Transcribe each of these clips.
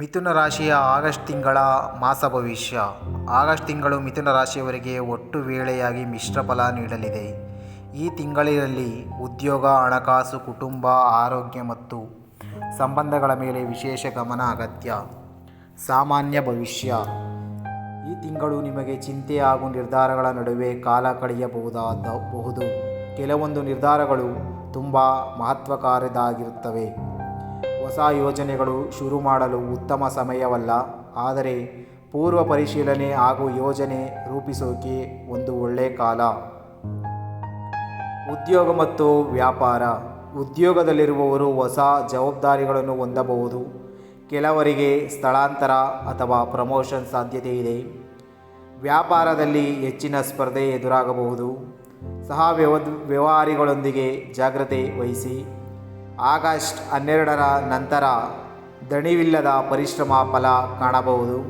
ಮಿಥುನ ರಾಶಿಯ ಆಗಸ್ಟ್ ತಿಂಗಳ ಮಾಸ ಭವಿಷ್ಯ. ಆಗಸ್ಟ್ ತಿಂಗಳು ಮಿಥುನ ರಾಶಿಯವರಿಗೆ ಒಟ್ಟು ವೇಳೆಯಾಗಿ ಮಿಶ್ರ ಫಲ ನೀಡಲಿದೆ. ಈ ತಿಂಗಳಿನಲ್ಲಿ ಉದ್ಯೋಗ, ಹಣಕಾಸು, ಕುಟುಂಬ, ಆರೋಗ್ಯ ಮತ್ತು ಸಂಬಂಧಗಳ ಮೇಲೆ ವಿಶೇಷ ಗಮನ ಅಗತ್ಯ. ಸಾಮಾನ್ಯ ಭವಿಷ್ಯ. ಈ ತಿಂಗಳು ನಿಮಗೆ ಚಿಂತೆ ಹಾಗೂ ನಿರ್ಧಾರಗಳ ನಡುವೆ ಕಾಲ ಕಳೆಯಬಹುದಾದ ಬಹುದು ಕೆಲವೊಂದು ನಿರ್ಧಾರಗಳು ತುಂಬ ಮಹತ್ವಕಾರದಾಗಿರುತ್ತವೆ. ಹೊಸ ಯೋಜನೆಗಳು ಶುರು ಮಾಡಲು ಉತ್ತಮ ಸಮಯವಲ್ಲ. ಆದರೆ ಪೂರ್ವ ಪರಿಶೀಲನೆ ಹಾಗೂ ಯೋಜನೆ ರೂಪಿಸೋಕೆ ಒಂದು ಒಳ್ಳೆಯ ಕಾಲ. ಉದ್ಯೋಗ ಮತ್ತು ವ್ಯಾಪಾರ. ಉದ್ಯೋಗದಲ್ಲಿರುವವರು ಹೊಸ ಜವಾಬ್ದಾರಿಗಳನ್ನು ಹೊಂದಬಹುದು. ಕೆಲವರಿಗೆ ಸ್ಥಳಾಂತರ ಅಥವಾ ಪ್ರಮೋಷನ್ ಸಾಧ್ಯತೆ ಇದೆ. ವ್ಯಾಪಾರದಲ್ಲಿ ಹೆಚ್ಚಿನ ಸ್ಪರ್ಧೆ ಎದುರಾಗಬಹುದು. ಸಹ ವ್ಯವ ವ್ಯವಹಾರಿಗಳೊಂದಿಗೆ ಜಾಗ್ರತೆ ವಹಿಸಿ. ಆಗಸ್ಟ್ ಹನ್ನೆರಡರ ನಂತರ ದಣಿವಿಲ್ಲದ ಪರಿಶ್ರಮ ಫಲ ಕಾಣಬಹುದು.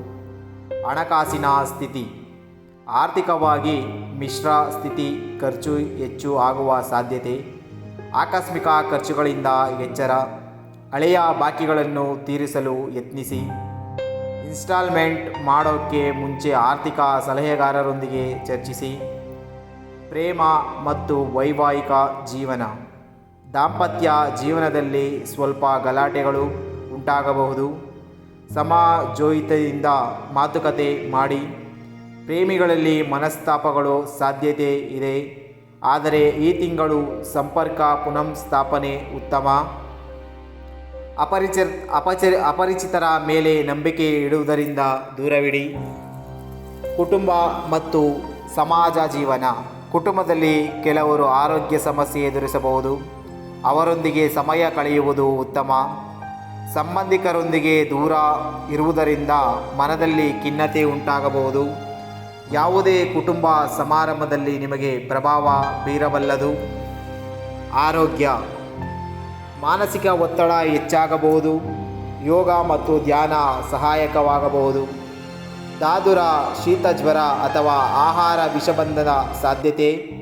ಹಣಕಾಸಿನ ಸ್ಥಿತಿ. ಆರ್ಥಿಕವಾಗಿ ಮಿಶ್ರ ಸ್ಥಿತಿ ಖರ್ಚು ಹೆಚ್ಚು ಆಗುವ ಸಾಧ್ಯತೆ. ಆಕಸ್ಮಿಕ ಖರ್ಚುಗಳಿಂದ ಎಚ್ಚರ. ಹಳೆಯ ಬಾಕಿಗಳನ್ನು ತೀರಿಸಲು ಯತ್ನಿಸಿ. ಇನ್ಸ್ಟಾಲ್ಮೆಂಟ್ ಮಾಡೋಕ್ಕೆ ಮುಂಚೆ ಆರ್ಥಿಕ ಸಲಹೆಗಾರರೊಂದಿಗೆ ಚರ್ಚಿಸಿ. ಪ್ರೇಮ ಮತ್ತು ವೈವಾಹಿಕ ಜೀವನ. ದಾಂಪತ್ಯ ಜೀವನದಲ್ಲಿ ಸ್ವಲ್ಪ ಗಲಾಟೆಗಳು ಉಂಟಾಗಬಹುದು. ಸಮಾಜೋಯಿತೆಯಿಂದ ಮಾತುಕತೆ ಮಾಡಿ. ಪ್ರೇಮಿಗಳಲ್ಲಿ ಮನಸ್ತಾಪಗಳು ಸಾಧ್ಯತೆ ಇದೆ. ಆದರೆ ಈ ತಿಂಗಳು ಸಂಪರ್ಕ ಪುನಃಸ್ಥಾಪನೆ ಉತ್ತಮ. ಅಪರಿಚ, ಅಪಚ, ಅಪರಿಚಿತರ ಮೇಲೆ ನಂಬಿಕೆ ಇಡುವುದರಿಂದ ದೂರವಿಡಿ. ಕುಟುಂಬ ಮತ್ತು ಸಮಾಜ ಜೀವನ. ಕುಟುಂಬದಲ್ಲಿ ಕೆಲವರು ಆರೋಗ್ಯ ಸಮಸ್ಯೆ ಎದುರಿಸಬಹುದು. ಅವರೊಂದಿಗೆ ಸಮಯ ಕಳೆಯುವುದು ಉತ್ತಮ. ಸಂಬಂಧಿಕರೊಂದಿಗೆ ದೂರ ಇರುವುದರಿಂದ ಮನದಲ್ಲಿ ಖಿನ್ನತೆ ಉಂಟಾಗಬಹುದು. ಯಾವುದೇ ಕುಟುಂಬ ಸಮಾರಂಭದಲ್ಲಿ ನಿಮಗೆ ಪ್ರಭಾವ ಬೀರಬಲ್ಲದು. ಆರೋಗ್ಯ, ಮಾನಸಿಕ ಒತ್ತಡ ಹೆಚ್ಚಾಗಬಹುದು. ಯೋಗ ಮತ್ತು ಧ್ಯಾನ ಸಹಾಯಕವಾಗಬಹುದು. ದಾದುರ, ಶೀತ ಜ್ವರ ಅಥವಾ ಆಹಾರ ವಿಷಬಂಧನ ಸಾಧ್ಯತೆ.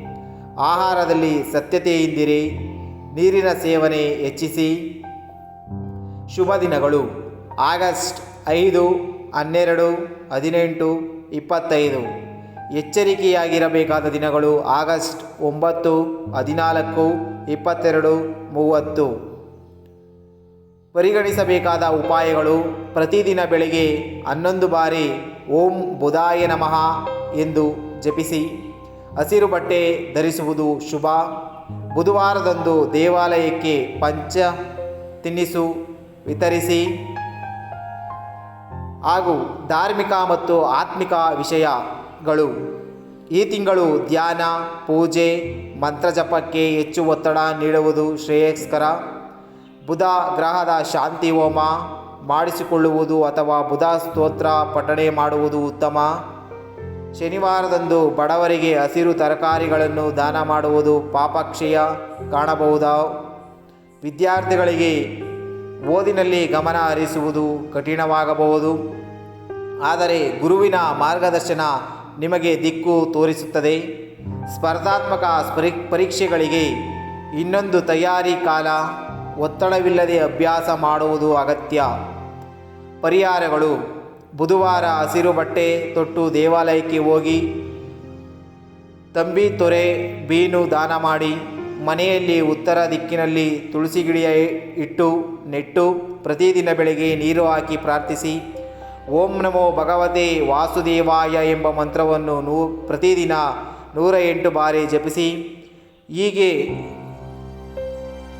ಆಹಾರದಲ್ಲಿ ಸತ್ಯತೆಯಿಂದಿರಿ ನೀರಿನ ಸೇವನೆ ಹೆಚ್ಚಿಸಿ. ಶುಭ ದಿನಗಳು. ಆಗಸ್ಟ್ ಐದು, ಹನ್ನೆರಡು, ಹದಿನೆಂಟು, ಇಪ್ಪತ್ತೈದು. ಎಚ್ಚರಿಕೆಯಾಗಿರಬೇಕಾದ ದಿನಗಳು ಆಗಸ್ಟ್ ಒಂಬತ್ತು, ಹದಿನಾಲ್ಕು, ಇಪ್ಪತ್ತೆರಡು, ಮೂವತ್ತು. ಪರಿಗಣಿಸಬೇಕಾದ ಉಪಾಯಗಳು ಪ್ರತಿದಿನ ಬೆಳಿಗ್ಗೆ ಹನ್ನೊಂದು ಬಾರಿ ಓಂ ಬುಧಾಯ ನಮಃ ಎಂದು ಜಪಿಸಿ. ಹಸಿರು ಬಟ್ಟೆ ಧರಿಸುವುದು ಶುಭ. ಬುಧವಾರದಂದು ದೇವಾಲಯಕ್ಕೆ ಪಂಚ ತಿನಿಸು ವಿತರಿಸಿ ಹಾಗೂ ಧಾರ್ಮಿಕ ಮತ್ತು ಆತ್ಮಿಕ ವಿಷಯಗಳು. ಈ ತಿಂಗಳು ಧ್ಯಾನ, ಪೂಜೆ ಮಂತ್ರಜಪಕ್ಕೆ ಹೆಚ್ಚು ಒತ್ತಡ ನೀಡುವುದು ಶ್ರೇಯಸ್ಕರ. ಬುಧ ಗ್ರಹದ ಶಾಂತಿ ಹೋಮ ಮಾಡಿಸಿಕೊಳ್ಳುವುದು ಅಥವಾ ಬುಧ ಸ್ತೋತ್ರ ಪಠಣೆ ಮಾಡುವುದು ಉತ್ತಮ. ಶನಿವಾರದಂದು ಬಡವರಿಗೆ ಹಸಿರು ತರಕಾರಿಗಳನ್ನು ದಾನ ಮಾಡುವುದು ಪಾಪಕ್ಷಯ ಕಾಣಬಹುದಾ? ವಿದ್ಯಾರ್ಥಿಗಳಿಗೆ ಓದಿನಲ್ಲಿ ಗಮನ ಹರಿಸುವುದು ಕಠಿಣವಾಗಬಹುದು. ಆದರೆ ಗುರುವಿನ ಮಾರ್ಗದರ್ಶನ ನಿಮಗೆ ದಿಕ್ಕು ತೋರಿಸುತ್ತದೆ. ಸ್ಪರ್ಧಾತ್ಮಕ ಸ್ಪರಿ, ಪರೀಕ್ಷೆಗಳಿಗೆ ಇನ್ನೊಂದು ತಯಾರಿ ಕಾಲ, ಒತ್ತಡವಿಲ್ಲದೆ ಅಭ್ಯಾಸ ಮಾಡುವುದು ಅಗತ್ಯ. ಪರಿಹಾರಗಳು ಬುಧವಾರ ಹಸಿರು ಬಟ್ಟೆ ತೊಟ್ಟು ದೇವಾಲಯಕ್ಕೆ ಹೋಗಿ ತಂಬಿ ತೊರೆ, ಬೀನು ದಾನ ಮಾಡಿ ಮನೆಯಲ್ಲಿ ಉತ್ತರ ದಿಕ್ಕಿನಲ್ಲಿ ತುಳಸಿ ಗಿಡಿಯ ಇಟ್ಟು ನೆಟ್ಟು ಪ್ರತಿದಿನ ಬೆಳಗ್ಗೆ ನೀರು ಹಾಕಿ ಪ್ರಾರ್ಥಿಸಿ, ಓಂ ನಮೋ ಭಗವತೆ ವಾಸುದೇವಾಯ ಎಂಬ ಮಂತ್ರವನ್ನು ನೂ, ಪ್ರತಿದಿನ ನೂರ ಎಂಟು ಬಾರಿ ಜಪಿಸಿ, ಹೀಗೆ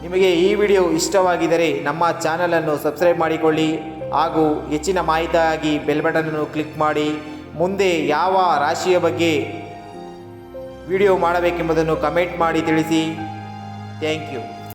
ನಿಮಗೆ ಈ ವಿಡಿಯೋ ಇಷ್ಟವಾಗಿದ್ದರೆ ನಮ್ಮ ಚಾನಲನ್ನು ಸಬ್ಸ್ಕ್ರೈಬ್ ಮಾಡಿಕೊಳ್ಳಿ. ಹಾಗೂ ಹೆಚ್ಚಿನ ಮಾಹಿತಿಯಾಗಿ ಬೆಲ್ ಬಟನನ್ನು ಕ್ಲಿಕ್ ಮಾಡಿ. ಮುಂದೆ ಯಾವ ರಾಶಿಯ ಬಗ್ಗೆ ವಿಡಿಯೋ ಮಾಡಬೇಕೆಂಬುದನ್ನು ಕಮೆಂಟ್ ಮಾಡಿ ತಿಳಿಸಿ. Thank you